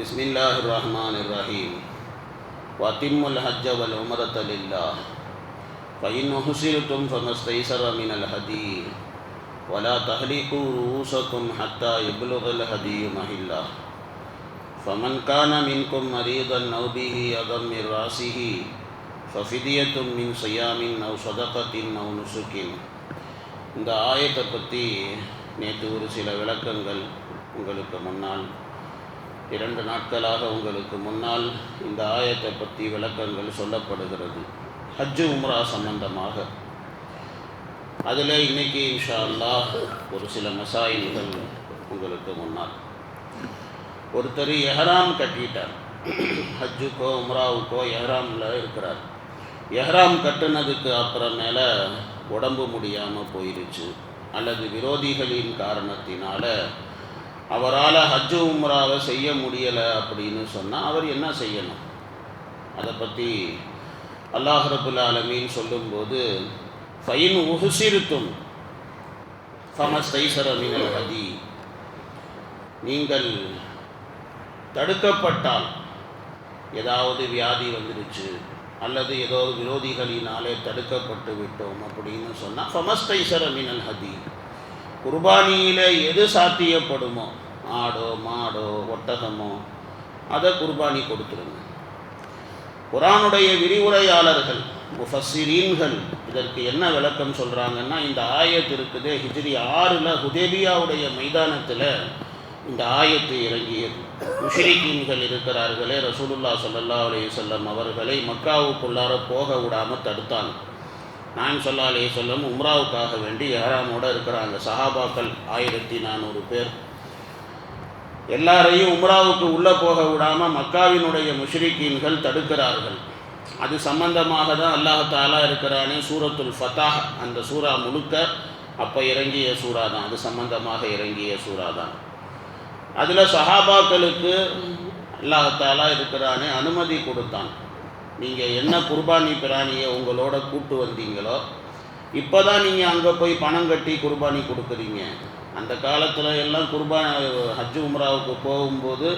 بسم الله الرحمن الرحيم وأتموا الحج والعمرة لله فإن أحسرتم فما استيسر من الهدي ولا تحلقوا رؤوسكم حتى يبلغ الهدي محله فمن كان منكم مريضا أو به أذى من رأسه ففدية من صيام أو صدقة أو نسك இந்த ஆயத்தை பற்றி நேற்று ஒரு சில விளக்கங்கள் உங்களுக்கு முன்னால் இரண்டு நாட்களாக உங்களுக்கு முன்னால் இந்த ஆயத்தை பற்றி விளக்கங்கள் சொல்லப்படுகிறது. ஹஜ்ஜு உம்ரா சம்பந்தமாக. அதில் இன்னைக்கு இன்ஷா அல்லாஹ் ஒரு சில மசாயில்கள் உங்களுக்கு முன்னால். ஒருத்தர் எஹராம் கட்டிட்டார். ஹஜ்ஜுக்கோ உம்ராவுக்கோ எஹராமில் இருக்கிறார். எஹராம் கட்டுனதுக்கு அப்புறமேல உடம்பு முடியாமல் போயிருச்சு. அல்லது விரோதிகளின் காரணத்தினால அவரால் ஹஜ்ஜு உம்ராவை செய்ய முடியலை அப்படின்னு சொன்னால் அவர் என்ன செய்யணும்? அதை பற்றி அல்லாஹ் ரபுல் ஆலமீன் சொல்லும்போது ஃபைன் உகுசிருத்தும் ஃபமஸ் தைசர மினல் ஹதி. நீங்கள் தடுக்கப்பட்டால் ஏதாவது வியாதி வந்துருச்சு அல்லது ஏதோ விரோதிகளினாலே தடுக்கப்பட்டு விட்டோம் அப்படின்னு சொன்னால் ஃபமஸ்தைசர மினல் ஹதி. குர்பானியில் எது சாத்தியப்படுமோ ஆடோ மாடோ ஒட்டகமோ அதை குர்பானி கொடுத்துருங்க. குரானுடைய விரிவுரையாளர்கள் முஃபஸ்ஸிரீன்கள் இதற்கு என்ன விளக்கம் சொல்கிறாங்கன்னா இந்த ஆயத்து இருக்குது ஹிஜ்ரி ஆறில் ஹுதேபியாவுடைய மைதானத்தில் இந்த ஆயத்து இறங்கியது. முஷிரிக்கீன்கள் இருக்கிறார்களே ரசூலுல்லா சல்லா அலைய சொல்லம் அவர்களை மக்காவுக்குள்ளார போக விடாமல் தடுத்தாங்க. நான் சொல்லா சொல்லும் சொல்லம் உம்ராவுக்காக வேண்டி ஏறாமோட இருக்கிறாங்க சஹாபாக்கள் ஆயிரத்தி நானூறு பேர். எல்லாரையும் உம்ராவுக்கு உள்ளே போக விடாமல் மக்காவினுடைய முஷ்ரிக்கீன்கள் தடுக்கிறார்கள். அது சம்பந்தமாக தான் அல்லாஹாலா இருக்கிறானே சூரத்துல் ஃபத்தாஹ் அந்த சூறா முழுக்க அப்போ இறங்கிய சூறா தான். அது சம்பந்தமாக இறங்கிய சூறா தான். அதில் சஹாபாக்களுக்கு அல்லாஹாலா இருக்கிறானே அனுமதி கொடுத்தான். நீங்கள் என்ன குர்பானி பிராணியை உங்களோட கூட்டு வந்தீங்களோ இப்போ தான் நீங்கள் அங்கே போய் பணம் கட்டி குர்பானி கொடுக்குறீங்க. அந்த காலத்தில் எல்லாம் குர்பான் ஹஜ் உம்ராவுக்கு போகும்போது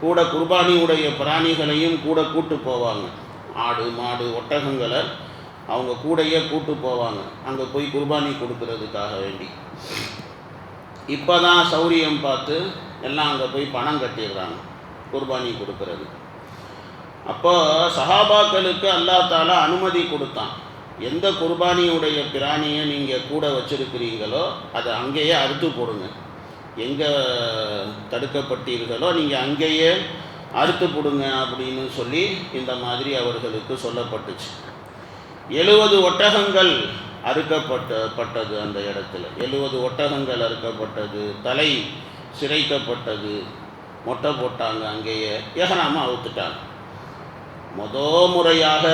கூட குர்பானியுடைய பிராணிகளையும் கூட கூட்டு போவாங்க. ஆடு மாடு ஒட்டகங்களை அவங்க கூடையே கூட்டு போவாங்க. அங்கே போய் குர்பானி கொடுக்கறதுக்காக வேண்டி. இப்போ தான் சௌரியம் பார்த்து எல்லாம் அங்கே போய் பணம் கட்டிடுறாங்க குர்பானி கொடுக்கறது. அப்போ சஹாபாக்களுக்கு அல்லா தாலா அனுமதி கொடுத்தான். எந்த குர்பானியுடைய பிராணியை நீங்கள் கூட வச்சுருக்கிறீங்களோ அதை அங்கேயே அறுத்து போடுங்க. எங்கே தடுக்கப்பட்டீர்களோ நீங்கள் அங்கேயே அறுத்து போடுங்க அப்படின்னு சொல்லி இந்த மாதிரி அவர்களுக்கு சொல்லப்பட்டுச்சு. எழுபது ஒட்டகங்கள் அறுக்கப்பட்ட பட்டது அந்த இடத்துல. எழுபது ஒட்டகங்கள் அறுக்கப்பட்டது தலை சிரைக்கப்பட்டது மொட்டை போட்டாங்க அங்கேயே ஏகனாமல் அவுத்துட்டாங்க. முத முறையாக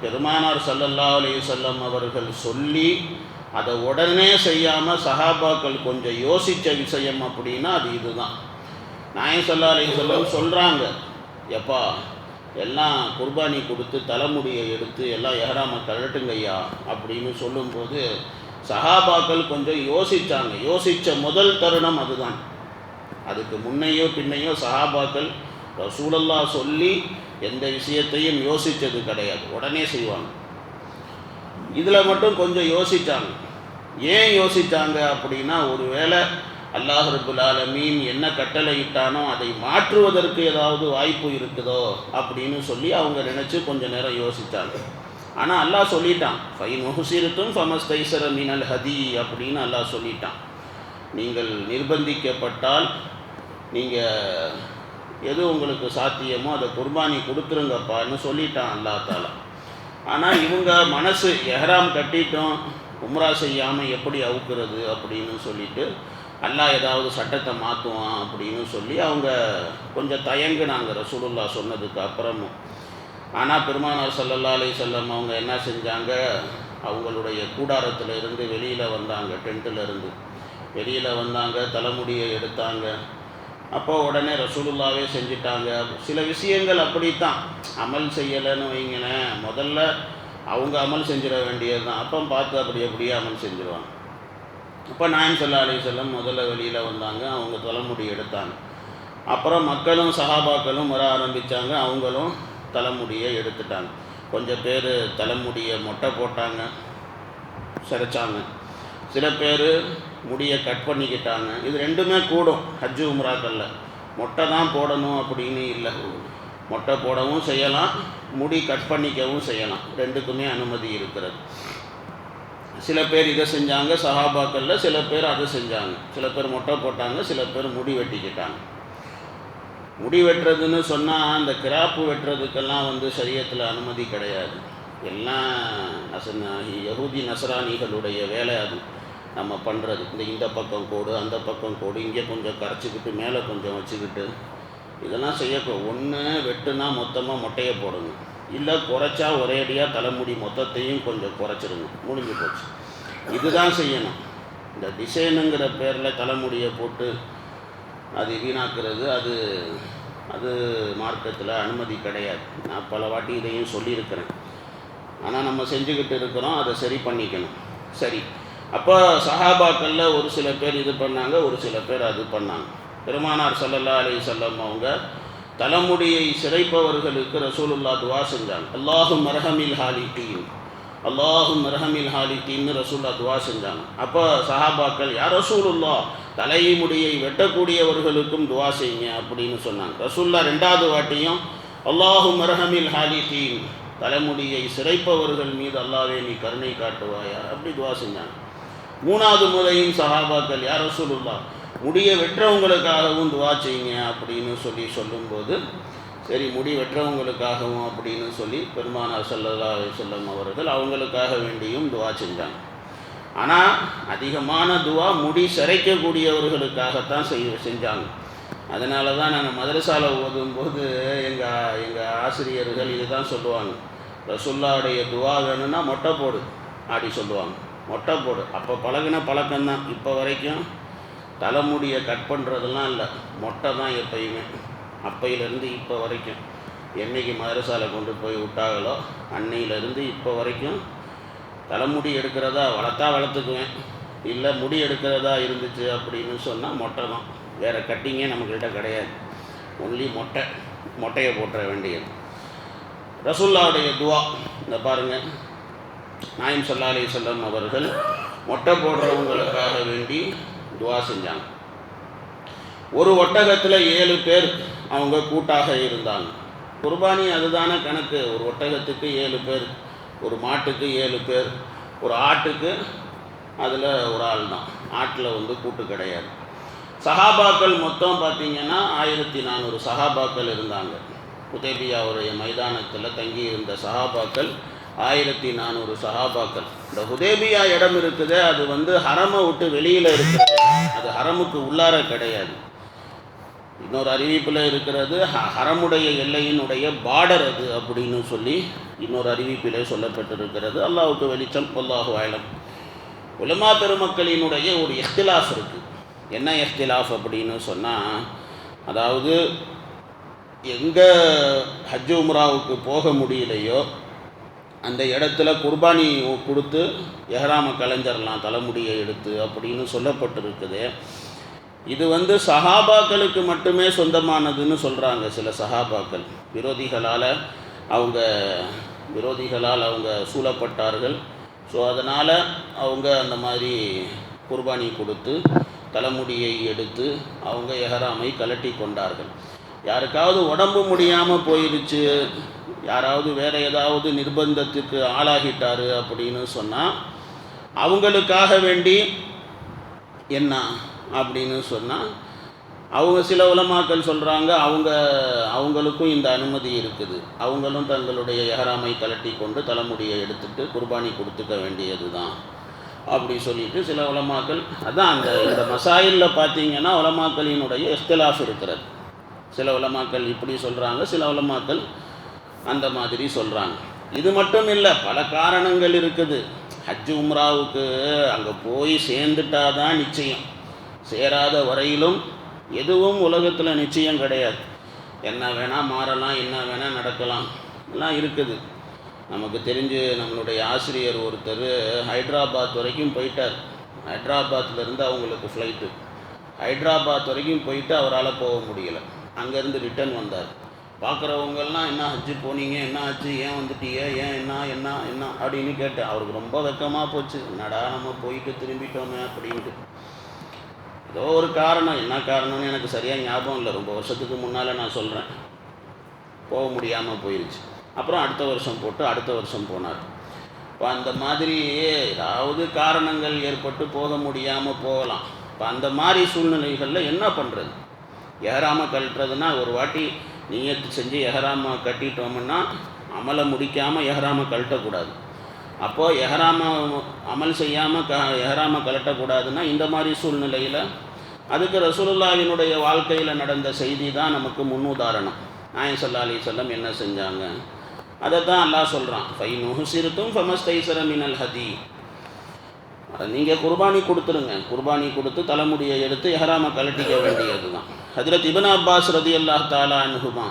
பெருமானார் சல்லல்லா அலி சொல்லம் அவர்கள் சொல்லி அதை உடனே செய்யாமல் சஹாபாக்கள் கொஞ்சம் யோசித்த விஷயம் அப்படின்னா அது இதுதான். நாயம் சல்லா அலி சொல்லம் சொல்கிறாங்க எப்பா எல்லாம் குர்பானி கொடுத்து தலைமுடியை எடுத்து எல்லாம் ஏறாமல் கழட்டுங்கய்யா அப்படின்னு சொல்லும்போது சஹாபாக்கள் கொஞ்சம் யோசித்தாங்க யோசித்த முதல் தருணம் அதுதான். அதுக்கு முன்னையோ பின்னையோ சஹாபாக்கள் ரசூலல்லா சொல்லி எந்த விஷயத்தையும் யோசித்தது கிடையாது. உடனே செய்வாங்க. இதில் மட்டும் கொஞ்சம் யோசித்தாங்க ஏன் யோசித்தாங்க அப்படின்னா ஒருவேளை அல்லாஹ் ரபுல் ஆலமீன் என்ன கட்டளை இட்டானோ அதை மாற்றுவதற்கு ஏதாவது வாய்ப்பு இருக்குதோ அப்படின்னு சொல்லி அவங்க நினச்சி கொஞ்சம் நேரம் யோசித்தாங்க ஆனால் அல்லாஹ் சொல்லிட்டான் ஃபைன் முஹுசிருத்தும் ஃபமஸ் தைசர மினல் ஹதி அப்படின்னு அல்லாஹ் சொல்லிட்டான். நீங்கள் நிர்பந்திக்கப்பட்டால் நீங்கள் எது உங்களுக்கு சாத்தியமோ அதை குர்பானி கொடுத்துருங்கப்பான்னு சொல்லிட்டான் அல்லா தாலா. ஆனால் இவங்க மனசு எஹராம் கட்டிட்டோம் உம்ரா செய்யாமல் எப்படி அவுக்கிறது அப்படின்னு சொல்லிட்டு அல்லாஹ் ஏதாவது சட்டத்தை மாற்றுவான் அப்படின்னு சொல்லி அவங்க கொஞ்சம் தயங்குனாங்க ரசூலுல்லா சொன்னதுக்கு அப்புறமும். ஆனால் பெருமானார் சல்லல்லா அலி செல்லம் அவங்க என்ன செஞ்சாங்க? அவங்களுடைய கூடாரத்தில் இருந்து வெளியில் வந்தாங்க டென்ட்டில் இருந்து. வெளியில் வந்தாங்க தலைமுடியை எடுத்தாங்க. அப்போ உடனே ரசூலுல்லாவே செஞ்சிட்டாங்க. சில விஷயங்கள் அப்படித்தான். அமல் செய்யலைன்னு வைங்களேன். முதல்ல அவங்க அமல் செஞ்சிட வேண்டியது தான் அப்போ பார்த்து அப்படி அப்படியே அமல் செஞ்சிருவாங்க. அப்போ நாயம் சொல்லா அலி செல்லம் முதல்ல வெளியில் வந்தாங்க. அவங்க தலைமுடி எடுத்தாங்க. அப்புறம் மக்களும் சஹாபாக்களும் வர ஆரம்பித்தாங்க அவங்களும் தலைமுடியை எடுத்துட்டாங்க. கொஞ்சம் பேர் தலைமுடியை மொட்டை போட்டாங்க. சிரைச்சாங்க சில பேர் முடியை கட் பண்ணிக்கிட்டாங்க. இது ரெண்டுமே கூடும். ஹஜ்ஜு உம்ராக்கல்ல மொட்டை தான் போடணும் அப்படின்னு இல்லை. மொட்டை போடவும் செய்யலாம் முடி கட் பண்ணிக்கவும் செய்யலாம். ரெண்டுக்குமே அனுமதி இருக்கிறது. சில பேர் இதை செஞ்சாங்க சஹாபாக்கல்ல சில பேர் அதை செஞ்சாங்க. சில பேர் மொட்டை போட்டாங்க சில பேர் முடி வெட்டிக்கிட்டாங்க. முடி வெட்டுறதுன்னு சொன்னால் அந்த கிராப்பு வெட்டுறதுக்கெல்லாம் வந்து சரியத்தில் அனுமதி கிடையாது. எல்லாம் நசன யகுதி நசராணிகளுடைய வேலை அது. நம்ம பண்ணுறது இந்த இந்த பக்கம் கோடு அந்த பக்கம் கோடு இங்கே கொஞ்சம் கரைச்சிக்கிட்டு மேலே கொஞ்சம் வச்சுக்கிட்டு இதெல்லாம் செய்ய ஒன்று வெட்டுனா மொத்தமாக மொட்டையை போடுங்க. இல்லை குறைச்சா ஒரேடியாக தலைமுடி மொத்தத்தையும் கொஞ்சம் குறைச்சிருங்க. முடிஞ்சு போச்சு. இதுதான் செய்யணும். இந்த டிசைனுங்கிற பேரில் தலைமுடியை போட்டு அது வீணாக்குறது அது அது மார்க்கத்தில் அனுமதி கிடையாது. நான் பல வாட்டி இதையும் சொல்லியிருக்கிறேன். ஆனால் நம்ம செஞ்சுக்கிட்டு இருக்கிறோம் அதை சரி பண்ணிக்கணும். சரி. அப்போ சஹாபாக்களில் ஒரு சில பேர் இது பண்ணாங்க ஒரு சில பேர் அது பண்ணாங்க. பெருமானார் சல்லல்லா அலி சொல்லம் அவங்க தலைமுடியை சிறைப்பவர்களுக்கு ரசூலுல்லா துவா செஞ்சாங்க. அல்லாஹும் மரஹமில் ஹாலிட்டீன் அல்லாஹும் மரஹமில் ஹாலிட்டீன்னு ரசூல்லா துவா செஞ்சாங்க. அப்போ சஹாபாக்கள் யார் ரசூலுல்லா தலைமுடியை வெட்டக்கூடியவர்களுக்கும் துவா செய்யுங்க அப்படின்னு சொன்னாங்க. ரசூல்லா ரெண்டாவது வாட்டியும் அல்லாஹும் மரஹமில் ஹாலி டீம் தலைமுடியை சிறைப்பவர்கள் மீது அல்லாவே நீ கருணை காட்டுவாயா? அப்படி துவா செஞ்சாங்க. மூணாவது முறையும் சஹாபாக்கள் யார் ரசூலுல்லா? முடியை வெற்றவங்களுக்காகவும் துவா செய்யுங்க அப்படின்னு சொல்லி சொல்லும்போது சரி முடி வெற்றவங்களுக்காகவும் அப்படின்னு சொல்லி பெருமானார் சல்லல்லா செல்லம் அவர்கள் அவங்களுக்காக வேண்டியும் துவா செஞ்சாங்க. ஆனால் அதிகமான துவா முடி சிறைக்கக்கூடியவர்களுக்காகத்தான் செய் செஞ்சாங்க. அதனால தான் நாங்கள் மதரசால ஓதும்போது எங்கள் எங்கள் ஆசிரியர்கள் இதுதான் சொல்லுவாங்க. ரசுல்லாவுடைய துவா வேணும்னா மொட்டை போடு அப்படி சொல்லுவாங்க. மொட்டை போடு. அப்போ பழகின பழக்கம்தான். இப்போ வரைக்கும் தலைமுடியை கட் பண்ணுறதுலாம் இல்லை. மொட்டை தான் எப்பயுமே. அப்பையிலேருந்து இப்போ வரைக்கும். என்னைக்கு மதரசாலை கொண்டு போய் விட்டாங்களோ அன்னையிலேருந்து இப்போ வரைக்கும் தலைமுடி எடுக்கிறதா வளர்த்தா வளர்த்துக்குவேன். இல்லை முடி எடுக்கிறதா இருந்துச்சு அப்படின்னு சொன்னால் மொட்டை தான். வேறு கட்டிங்கே நம்மக்கிட்ட கிடையாது. ஒன்லி மொட்டை. மொட்டையை போட்டுற வேண்டியது. ரசுல்லாவுடைய துவா. இந்த பாருங்கள் நாயம் சல்லா அலி சொல்லம் அவர்கள் மொட்டை போடுறவங்களுக்காக வேண்டி துவா செஞ்சாங்க. ஒரு ஒட்டகத்தில் ஏழு பேர் அவங்க கூட்டாக இருந்தாங்க. குர்பானி அதுதானே கணக்கு. ஒரு ஒட்டகத்துக்கு ஏழு பேர் ஒரு மாட்டுக்கு ஏழு பேர் ஒரு ஆட்டுக்கு அதில் ஒரு ஆள் தான். ஆட்டில் வந்து கூட்டு கிடையாது. சஹாபாக்கள் மொத்தம் பார்த்தீங்கன்னா ஆயிரத்தி நானூறு சஹாபாக்கள் இருந்தாங்க. உதேபியாவுடைய மைதானத்தில் தங்கி இருந்த சஹாபாக்கள் ஆயிரத்தி நானூறு சஹாபாக்கள். இந்த ஹுதேபியா இடம் இருக்குது அது வந்து ஹரமை விட்டு வெளியில் இருக்குது. அது ஹரமுக்கு உள்ளார கிடையாது. இன்னொரு அறிவிப்பில் இருக்கிறது ஹ- ஹரமுடைய எல்லையினுடைய பார்டர் அது அப்படின்னு சொல்லி இன்னொரு அறிவிப்பிலே சொல்லப்பட்டிருக்கிறது. அல்லாவுக்கு வெளிச்சம் அல்லாஹு ஆயிலம் உலமா பெருமக்களினுடைய ஒரு எஃப்திலாஃப் இருக்குது என்ன எஃப்திலாஃப் அப்படின்னு சொன்னால் அதாவது எங்கே ஹஜ் உம்ராவுக்கு போக முடியலையோ அந்த இடத்துல குர்பானி கொடுத்து எஹராம கலைஞர்லாம் தலைமுடியை எடுத்து அப்படின்னு சொல்லப்பட்டிருக்குது. இது வந்து சஹாபாக்களுக்கு மட்டுமே சொந்தமானதுன்னு சொல்கிறாங்க சில சஹாபாக்கள். விரோதிகளால் அவங்க விரோதிகளால் அவங்க சூழப்பட்டார்கள். ஸோ அதனால் அவங்க அந்த மாதிரி குர்பானி கொடுத்து தலைமுடியை எடுத்து அவங்க எஹராமை கலட்டி கொண்டார்கள். யாருக்காவது உடம்பு முடியாமல் போயிடுச்சு யாராவது வேறு ஏதாவது நிர்பந்தத்துக்கு ஆளாகிட்டாரு அப்படின்னு சொன்னால் அவங்களுக்காக வேண்டி என்ன அப்படின்னு சொன்னால் அவங்க சில உலமாக்கள் சொல்கிறாங்க அவங்க அவங்களுக்கும் இந்த அனுமதி இருக்குது. அவங்களும் தங்களுடைய எஹராமை கலட்டி கொண்டு தலைமுடியை எடுத்துட்டு குர்பானி கொடுத்துக்க வேண்டியது தான் அப்படி சொல்லிட்டு சில உலமாக்கள் அதான் அந்த இந்த மசாயிலில் பார்த்தீங்கன்னா உலமாக்களினுடைய எஸ்தலாஃப் இருக்கிறது. சில உலமாக்கள் இப்படி சொல்கிறாங்க சில உலமாக்கள் அந்த மாதிரி சொல்கிறாங்க இது மட்டும் இல்லை பல காரணங்கள் இருக்குது. ஹஜ் உம்ராவுக்கு அங்கே போய் சேர்ந்துட்டா தான் நிச்சயம். சேராத வரையிலும் எதுவும் உலகத்தில் நிச்சயம் கிடையாது. என்ன வேணால் மாறலாம் என்ன வேணால் நடக்கலாம். எல்லாம் இருக்குது. நமக்கு தெரிஞ்சு நம்மளுடைய ஆசிரியர் ஒருத்தர் ஹைதராபாத் வரைக்கும் போயிட்டார். ஹைதராபாத்லேருந்து அவங்களுக்கு ஃப்ளைட்டு ஹைதராபாத் வரைக்கும் போயிட்டு அவரால் போக முடியல. அங்கேருந்து ரிட்டர்ன் வந்தார். பார்க்குறவங்கெல்லாம் என்ன ஆச்சு போனீங்க? என்ன ஆச்சு? ஏன் வந்துட்டீங்க? ஏன் என்ன? என்ன? என்ன? அப்படின்னு கேட்டேன் அவருக்கு ரொம்ப வெக்கமாக போச்சு. என்னடா நம்ம போயிட்டு திரும்பிட்டோமே அப்படின்ட்டு. ஏதோ ஒரு காரணம். என்ன காரணம்னு எனக்கு சரியாக ஞாபகம் இல்லை. ரொம்ப வருஷத்துக்கு முன்னால் நான் சொல்கிறேன் போக முடியாமல் போயிடுச்சு அப்புறம் அடுத்த வருஷம் போட்டு அடுத்த வருஷம் போனார். இப்போ அந்த மாதிரி ஏதாவது காரணங்கள் ஏற்பட்டு போக முடியாமல் போகலாம். இப்போ அந்த மாதிரி சூழ்நிலைகளில் என்ன பண்ணுறது ஏறாமல் கழட்டுறதுன்னா ஒரு வாட்டி நீயத்து செஞ்சு எஹராம கட்டிட்டோம்னா அமலை முடிக்காமல் எஹராம கழட்டக்கூடாது. அப்போது எஹராமா அமல் செய்யாமல் க எஹராம கழட்டக்கூடாதுன்னா இந்த மாதிரி சூழ்நிலையில் அதுக்கு ரசூலுல்லாவினுடைய வாழ்க்கையில் நடந்த செய்தி தான் நமக்கு முன்னுதாரணம். நாயன் சல்லா அலி சொல்லம் என்ன செஞ்சாங்க? அதை தான் அல்லா சொல்கிறான் ஃபை நுஹுசிருத்தும் ஃபமஸ்தைசர மினல் ஹதி. நீங்கள் குர்பானி கொடுத்துருங்க. குர்பானி கொடுத்து தலைமுடியை எடுத்து எஹராம கழட்டிக்க வேண்டியது தான் ஹஜரத் இபன் அப்பாஸ் ரதி அல்லாஹ் தாலா அனுகுமா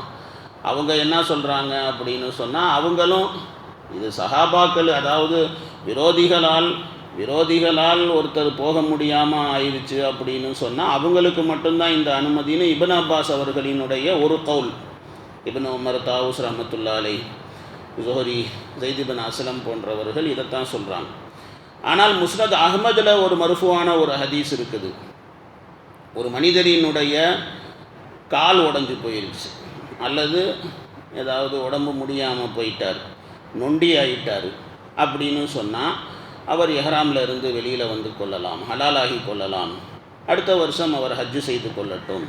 அவங்க என்ன சொல்கிறாங்க அப்படின்னு சொன்னால் அவங்களும் இது சஹாபாக்கள் அதாவது விரோதிகளால் விரோதிகளால் ஒருத்தர் போக முடியாமல் ஆயிடுச்சு அப்படின்னு சொன்னால் அவங்களுக்கு மட்டும்தான் இந்த அனுமதின்னு இபன் அப்பாஸ் அவர்களினுடைய ஒரு கவுல். இபன் உமர் தாவூஸ் ரஹமத்துல்லா அலை ஜோஹரி ஜெய்திபன் அசலம் போன்றவர்கள் இதைத்தான் சொல்கிறாங்க ஆனால் முஸ்னத் அகமதில் ஒரு மருஃபுவான ஒரு ஹதீஸ் இருக்குது. ஒரு மனிதரினுடைய கால் உடஞ்சி போயிடுச்சு அல்லது ஏதாவது உடம்பு முடியாமல் போயிட்டார். நொண்டி ஆயிட்டார் அப்படின்னு சொன்னால் அவர் எஹராமில் இருந்து வெளியில் வந்து கொள்ளலாம் ஹலாலாகி கொள்ளலாம். அடுத்த வருஷம் அவர் ஹஜ்ஜு செய்து கொள்ளட்டும்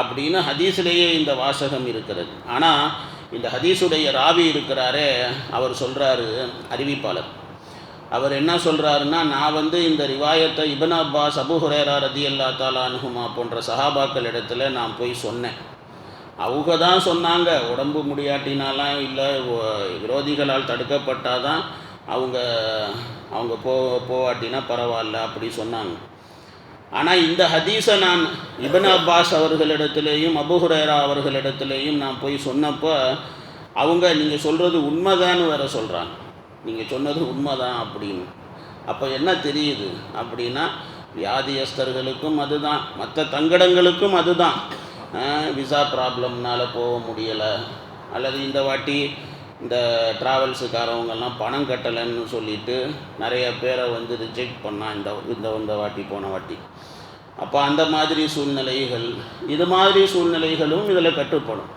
அப்படின்னு ஹதீஸ்லேயே இந்த வாசகம் இருக்கிறது. ஆனால் இந்த ஹதீஸுடைய ராவி இருக்கிறாரே அவர் சொல்கிறாரு அறிவிப்பாளர். அவர் என்ன சொல்கிறாருன்னா நான் வந்து இந்த ரிவாயத்தை இபன் அப்பாஸ் அபு ஹுரேரா ரதி அல்லா தாலானுகுமா போன்ற சஹாபாக்கள் இடத்துல நான் போய் சொன்னேன். அவங்க தான் சொன்னாங்க உடம்பு முடியாட்டினாலாம் இல்லை விரோதிகளால் தடுக்கப்பட்டால் தான் அவங்க அவங்க போ போவாட்டினா பரவாயில்ல அப்படி சொன்னாங்க. ஆனால் இந்த ஹதீஸை நான் இபன் அப்பாஸ் அவர்களிடத்துலேயும் அபுஹுரேரா அவர்களிடத்துலேயும் நான் போய் சொன்னப்போ அவங்க நீங்கள் சொல்கிறது உண்மைதான்னு வேற சொல்கிறாங்க நீங்கள் சொன்னது உண்மைதான் அப்படின்னு. அப்போ என்ன தெரியுது அப்படின்னா வியாதியஸ்தர்களுக்கும் அதுதான் மற்ற தங்கடங்களுக்கும் அதுதான். விசா ப்ராப்ளம்னால் போக முடியலை. அல்லது இந்த வாட்டி இந்த ட்ராவல்ஸுக்காரவங்கெல்லாம் பணம் கட்டலைன்னு சொல்லிட்டு நிறைய பேரை வந்து ரிஜெக்ட் பண்ணால் இந்த இந்த இந்த வாட்டி போன வாட்டி. அப்போ அந்த மாதிரி சூழ்நிலைகள் இது மாதிரி சூழ்நிலைகளும் இதில் கட்டுப்படும்.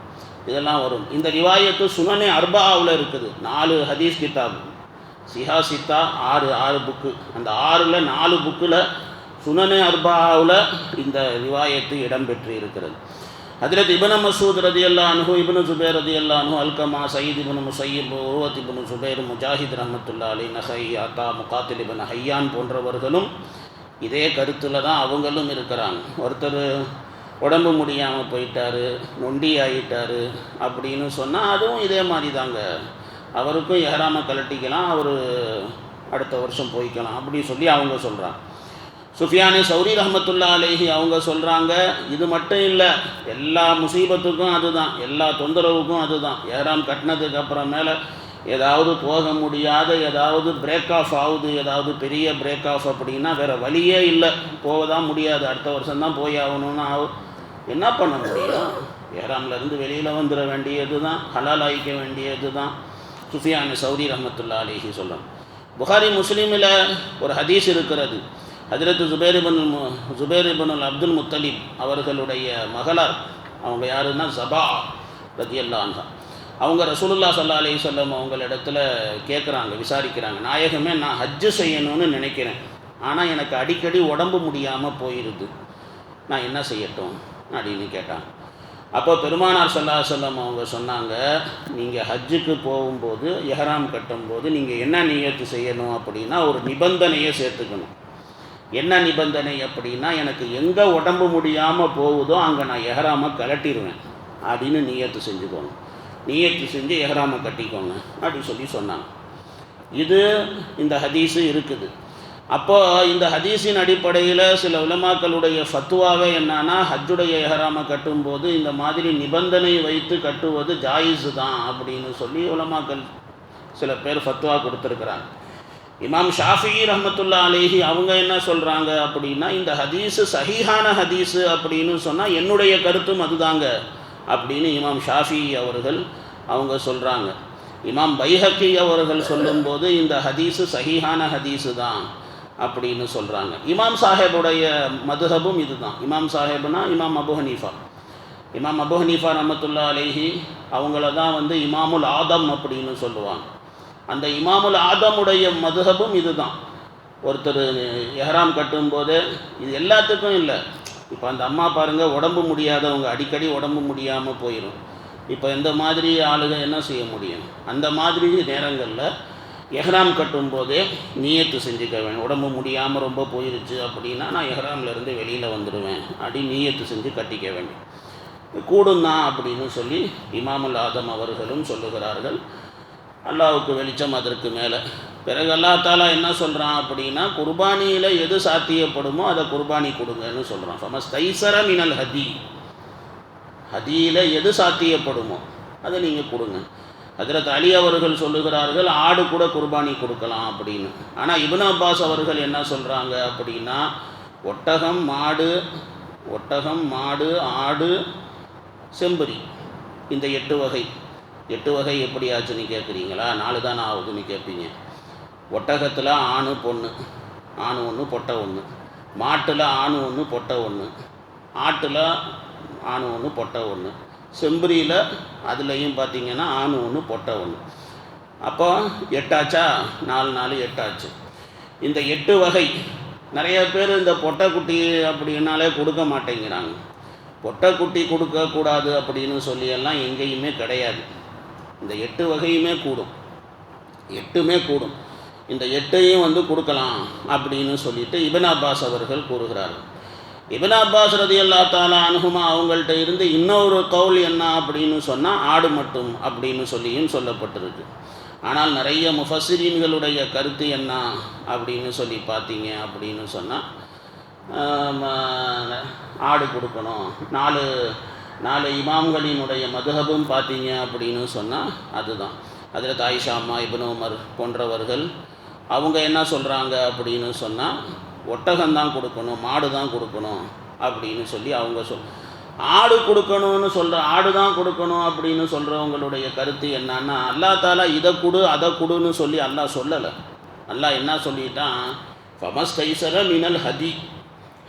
இதெல்லாம் வரும். இந்த ரிவாயத்து சுனனே அர்பாவில் இருக்குது. நாலு ஹதீஸ் கிதாப் சிஹா சித்தா ஆறு ஆறு புக்கு அந்த ஆறில் நாலு புக்கில் சுனனே அர்பாவில் இந்த ரிவாயத்து இடம்பெற்று இருக்கிறது. அதில் இபன மசூத் ரதி அல்லா அனுகு இபனு சுபேர் ரதி அல்லா அனு Alqama Saeed Ibn Musayyib Urwah Ibn Zubair Mujahid ரஹமத்துல்லா அலி நஹை அத்தா முகாத்தில் இபன் ஹையான் போன்றவர்களும் இதே கருத்தில் தான் அவங்களும் இருக்கிறாங்க. ஒருத்தர் உடம்பு முடியாமல் போயிட்டாரு நொண்டி ஆகிட்டார் அப்படின்னு சொன்னால் அதுவும் இதே மாதிரி தாங்க. அவருக்கும் ஏறாமல் கலட்டிக்கலாம் அவர் அடுத்த வருஷம் போய்க்கலாம் அப்படின்னு சொல்லி அவங்க சொல்கிறாங்க சுஃபியானி சௌரி ரஹமத்துல்லா அலேஹி அவங்க சொல்கிறாங்க இது மட்டும் இல்லை எல்லா முசீபத்துக்கும் அதுதான் எல்லா தொந்தரவுக்கும் அதுதான். ஏறாம் கட்டினதுக்கு அப்புறமேல ஏதாவது போக முடியாத ஏதாவது பிரேக் ஆஃப் ஆகுது ஏதாவது பெரிய பிரேக் ஆஃப் அப்படின்னா வேறு வழியே இல்லை. போக தான் முடியாது அடுத்த வருஷம் தான் போய் ஆகணும்னு ஆகும். என்ன பண்ண முடியும்? ஏறாம்லேருந்து வெளியில் வந்துட வேண்டியது தான் ஹலால் ஆகிக்க வேண்டியது தான் சுஃபியானு சௌரி ரஹமத்துல்லா அலேஹி சொல்கிறோம் புகாரி முஸ்லீமில் ஒரு ஹதீஸ் இருக்கிறது. ஹஜரத் ஜுபேர் இபன் அப்துல் முத்தலீப் அவர்களுடைய மகளார் அவங்க யாருன்னா ஜபா ரதியல்லா தான் அவங்க ரசூலுல்லா சல்லா அலி சொல்லம் அவங்களிடத்துல கேட்குறாங்க விசாரிக்கிறாங்க. நாயகமே நான் ஹஜ்ஜு செய்யணும்னு நினைக்கிறேன். ஆனால் எனக்கு அடிக்கடி உடம்பு முடியாமல் போயிடுது நான் என்ன செய்யட்டும்? அப்படின்னு கேட்டாங்க. அப்போ பெருமானார் சல்லா சொல்லம் அவங்க சொன்னாங்க நீங்கள் ஹஜ்ஜுக்கு போகும்போது எஹராம் கட்டும்போது நீங்கள் என்ன நியத்து செய்யணும் அப்படின்னா ஒரு நிபந்தனையை சேர்த்துக்கணும். என்ன நிபந்தனை அப்படின்னா எனக்கு எங்கே உடம்பு முடியாமல் போகுதோ அங்கே நான் எஹராமை கலட்டிடுவேன் அப்படின்னு நியத்து செஞ்சுக்கோங்க. நியத்து செஞ்சு எஹராமை கட்டிக்கோங்க. அப்படின்னு சொல்லி சொன்னாங்க. இது இந்த ஹதீஸு இருக்குது. அப்போது இந்த ஹதீஸின் அடிப்படையில் சில உலமாக்களுடைய ஃபத்துவாவே என்னன்னா ஹஜ்ஜுடைய எஹராம கட்டும்போது இந்த மாதிரி நிபந்தனை வைத்து கட்டுவது ஜாயிஸு தான் அப்படின்னு சொல்லி உலமாக்கள் சில பேர் ஃபத்துவா கொடுத்துருக்குறாங்க. இமாம் ஷாஃபி ரஹமத்துல்லா அலேஹி அவங்க என்ன சொல்கிறாங்க அப்படின்னா இந்த ஹதீஸு சஹீஹான ஹதீஸு அப்படின்னு சொன்னால் என்னுடைய கருத்தும் அதுதாங்க அப்படின்னு இமாம் ஷாஃபி அவர்கள் அவங்க சொல்கிறாங்க இமாம் பைஹக்கி அவர்கள் சொல்லும்போது இந்த ஹதீஸு சஹீஹான ஹதீஸு தான். அப்படின்னு சொல்கிறாங்க இமாம் சாஹேபுடைய மதுஹபும் இதுதான். இமாம் சாஹேப்னா இமாம் அபு ஹனீஃபா. இமாம் அபு ஹனீஃபா ரமத்துல்லா அலேஹி அவங்கள தான் வந்து இமாமுல் ஆதம் அப்படின்னு சொல்லுவாங்க. அந்த இமாமுல் ஆதமுடைய மதுஹபும் இதுதான். ஒருத்தர் எஹராம் கட்டும்போது இது எல்லாத்துக்கும் இல்லை. இப்போ அந்த அம்மா பாருங்கள் உடம்பு முடியாதவங்க அடிக்கடி உடம்பு முடியாமல் போயிடும் இப்போ இந்த மாதிரி ஆளுங்க என்ன செய்ய முடியும்? அந்த மாதிரி நேரங்களில் எஹ்ராம் கட்டும்போதே நீயத்து செஞ்சுக்க வேணும் உடம்பு முடியாமல் ரொம்ப போயிருச்சு அப்படின்னா நான் எஹ்ராம்லேருந்து வெளியில் வந்துடுவேன் அப்படி நீயத்து செஞ்சு கட்டிக்க வேண்டும். கூடும் தான் அப்படின்னு சொல்லி இமாமுல் ஆதம் அவர்களும் சொல்லுகிறார்கள். அல்லாவுக்கு வெளிச்சம் அதற்கு மேலே. பிறகு அல்லா தாலா என்ன சொல்கிறான் அப்படின்னா குர்பானியில் எது சாத்தியப்படுமோ அதை குர்பானி கொடுங்கன்னு சொல்கிறான் ஃபமஸ் தைசர மினல் ஹதி. ஹதியில் எது சாத்தியப்படுமோ அதை நீங்கள் கொடுங்க. ஹஜரத் அலி அவர்கள் சொல்லுகிறார்கள் ஆடு கூட குர்பானி கொடுக்கலாம் அப்படின்னு. ஆனால் இப்னு அப்பாஸ் அவர்கள் என்ன சொல்கிறாங்க அப்படின்னா ஒட்டகம் மாடு ஒட்டகம் மாடு ஆடு செம்பரி இந்த எட்டு வகை. எட்டு வகை எப்படி ஆச்சுன்னு கேட்குறீங்களா? நாலு தானே ஆகுதுன்னு கேட்பீங்க. ஒட்டகத்தில் ஆணு பொண்ணு. ஆணு ஒன்று பொட்டை ஒன்று மாட்டில் ஆணு ஒன்று பொட்டை ஒன்று ஆட்டில் ஆணு ஒன்று பொட்டை ஒன்று செம்பரியில் அதுலேயும் பார்த்தீங்கன்னா ஆணு ஒன்று பொட்டை ஒன்று அப்போ எட்டாச்சா? நாலு நாலு எட்டாச்சு. இந்த எட்டு வகை நிறைய பேர் இந்த பொட்டைக்குட்டி அப்படின்னாலே கொடுக்க மாட்டேங்கிறாங்க. பொட்டைக்குட்டி கொடுக்கக்கூடாது அப்படின்னு சொல்லியெல்லாம் எங்கேயுமே கிடையாது. இந்த எட்டு வகையுமே கூடும். எட்டுமே கூடும். இந்த எட்டையும் வந்து கொடுக்கலாம் அப்படின்னு சொல்லிட்டு இபன் அப்பாஸ் அவர்கள் கூறுகிறார்கள். இபன் அப்பாஸ் ரதி அல்லா தாலா அனுகுமா அவங்கள்ட்ட இருந்து இன்னொரு கவுல் என்ன அப்படின்னு சொன்னால் ஆடு மட்டும் அப்படின்னு சொல்லியும் சொல்லப்பட்டிருக்கு. ஆனால் நிறைய முஃபசிரீன்களுடைய கருத்து என்ன அப்படின்னு சொல்லி பார்த்தீங்க அப்படின்னு சொன்னால் ஆடு கொடுக்கணும். நாலு நாலு இமாம்களினுடைய மதுகபும் பார்த்தீங்க அப்படின்னு சொன்னால் அதுதான். அதில் தாயிஷா அம்மா இபனோமர் உமர் போன்றவர்கள் அவங்க என்ன சொல்கிறாங்க அப்படின்னு சொன்னால் ஒட்டகம்தான் கொடுக்கணும் மாடு தான் கொடுக்கணும் அப்படின்னு சொல்லி அவங்க சொல் ஆடு கொடுக்கணும்னு சொல்கிற ஆடு தான் கொடுக்கணும் அப்படின்னு சொல்கிறவங்களுடைய கருத்து என்னன்னா அல்லா தாலா இதை கொடு அதை கொடுன்னு சொல்லி அல்லா சொல்லலை. அல்லாஹ் என்ன சொல்லிட்டான்? ஃபமஸ் கைசர மினல் ஹதி.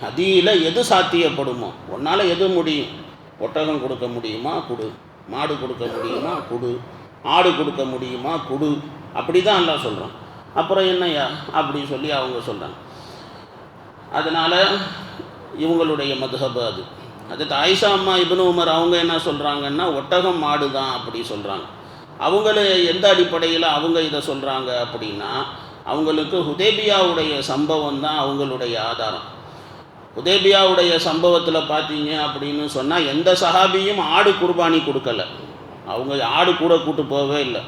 ஹதியில் எது சாத்தியப்படுமோ உன்னால் எது முடியும்? ஒட்டகம் கொடுக்க முடியுமா? கொடு. மாடு கொடுக்க முடியுமா? கொடு. ஆடு கொடுக்க முடியுமா? கொடு. அப்படி தான் எல்லாம் சொல்கிறோம் அப்புறம் என்னய்யா? அப்படி சொல்லி அவங்க சொல்கிறாங்க அதனால் இவங்களுடைய மதுஹபு அது. அது ஆயிஷா அம்மா இபனு உமர் அவங்க என்ன சொல்கிறாங்கன்னா ஒட்டகம் மாடு தான் அப்படி சொல்கிறாங்க அவங்கள எந்த அடிப்படையில் அவங்க இதை சொல்கிறாங்க அப்படின்னா அவங்களுக்கு ஹுதேபியாவுடைய சம்பவம் தான் அவங்களுடைய ஆதாரம். உதேபியாவுடைய சம்பவத்தில் பார்த்தீங்க அப்படின்னு சொன்னால் எந்த சஹாபியும் ஆடு குர்பானி கொடுக்கல. அவங்க ஆடு கூட கூட்டு போகவே இல்லை.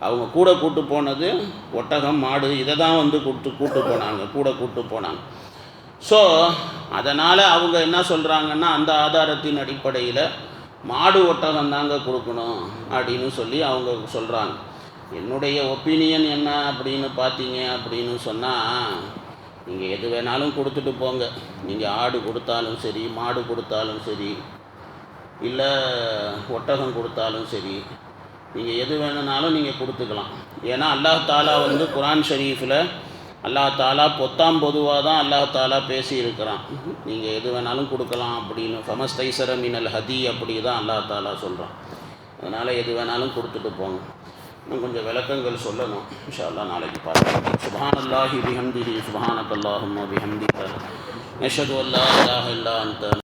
அவங்க கூட கூட்டு போனது ஒட்டகம் மாடு இதை தான் வந்து கூட்டு கூட்டு போனாங்க கூட கூட்டு போனாங்க. ஸோ அதனால் அவங்க என்ன சொல்கிறாங்கன்னா அந்த ஆதாரத்தின் அடிப்படையில் மாடு ஒட்டகம் தாங்க கொடுக்கணும் அப்படின்னு சொல்லி அவங்க சொல்கிறாங்க என்னுடைய ஒப்பீனியன் என்ன அப்படின்னு பார்த்தீங்க அப்படின்னு சொன்னால் நீங்கள் எது வேணாலும் கொடுத்துட்டு போங்க. நீங்கள் ஆடு கொடுத்தாலும் சரி மாடு கொடுத்தாலும் சரி இல்லை ஒட்டகம் கொடுத்தாலும் சரி நீங்கள் எது வேணுனாலும் நீங்கள் கொடுத்துக்கலாம். ஏன்னா அல்லாஹ் தாலா வந்து குரான் ஷரீஃபில் அல்லாஹ் தாலா பொத்தாம் பொதுவாக தான் அல்லாஹ் தாலா பேசியிருக்கிறான். நீங்கள் எது வேணாலும் கொடுக்கலாம் அப்படின்னு. ஃபமஸ் தைசர மினல் ஹதி அப்படி தான் அல்லாஹ் தாலா சொல்கிறான் அதனால் எது வேணாலும் கொடுத்துட்டு போங்க. இன்னும் கொஞ்சம் விளக்கங்கள் சொல்லணும். இன்ஷால்லா அல்லாஹ் நாளைக்கு பார்க்கலாம். சுபான் அல்லாஹி பிஹம்திஹி சுபஹானக் அல்லாஹும்ம பிஹம்திக. நஷது அல்லா அல்லாஹ் இல்லா அந்த